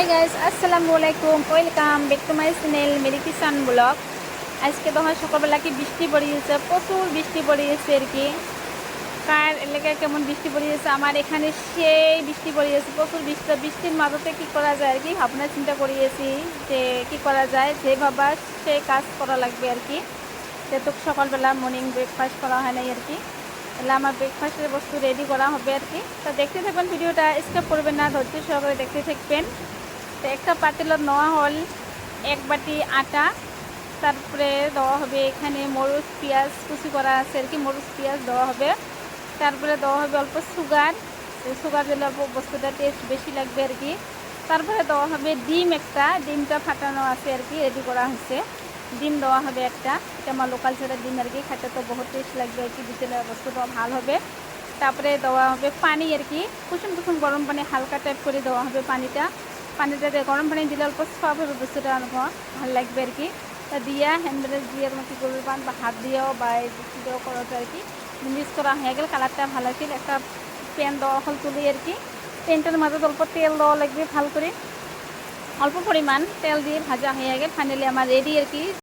High guys আসসালামু আলাইকুম welcome back to my channel Meri Kishan blog আজকে তো হয় সকালবেলা কি বৃষ্টি পড়িয়েছে, প্রচুর বৃষ্টি পড়িয়েছে আর কি। কার এলাকায় কেমন বৃষ্টি পড়িয়েছে? আমার এখানে সেই বৃষ্টি পড়ে পড়িয়েছে, প্রচুর বৃষ্টি। বৃষ্টির মাঝতে কি করা যায়? আর কি ভাবনা চিন্তা করিয়েছি যে কি করা যায়? যে ভাবা সেই কাজ করা লাগবে আর কি। যে যেহেতু সকালবেলা মর্নিং ব্রেকফাস্ট করা হয় নাই আর কি। তাহলে আমার ব্রেকফাস্টের বস্তু রেডি করা হবে আর কি। তো দেখতে থাকবেন ভিডিওটা স্কিপ করবেন না, ধৈর্য সহকারে দেখতে থাকবেন। তো একটা পাতিলত নেওয়া হল, এক বাটি আটা, তারপরে দেওয়া হবে এখানে মরুচ, পেঁয়াজ কুচি করা আছে আর কি, মরুচ, পেঁয়াজ দেওয়া হবে। তারপরে দেওয়া হবে অল্প সুগার সুগার দিলে অল্প বস্তুটা টেস্ট বেশি লাগবে আর কি। তারপরে দেওয়া হবে ডিম একটা, ডিমটা ফাটানো আছে আর কি রেডি করা হয়েছে। ডিম দেওয়া হবে একটা, এটা আমার লোকাল ছেড়ে ডিম আর কি, খেতে তো বহুত টেস্ট লাগবে আর কি দিতে বস্তুটা ভালো হবে। তারপরে দেওয়া হবে পানি আর কি, কুসুম কুসুম গরম পানি হালকা টাইপ করে দেওয়া হবে পানিটা। পানিটাতে গরম পানি দিলে অল্প সব হবে বস্তুটা অল্প ভালো লাগবে আর কি। তা দিয়া হ্যান্ড ব্যালেন্স দিয়ে তোমার কী করবে পান বা হাত দিয়েও বা দিয়েও করা আর কি। মিক্স করা হয়ে গেল কালারটা ভালো ছিল একটা প্যান দেওয়া হল তুলি আর কি। প্যানটার মাঝে অল্প তেল দেওয়া লাগবে, ভালো করে অল্প পরিমাণ তেল দিয়ে ভাজা হয়ে গেল ফাইনালি আমার রেডি আর কি।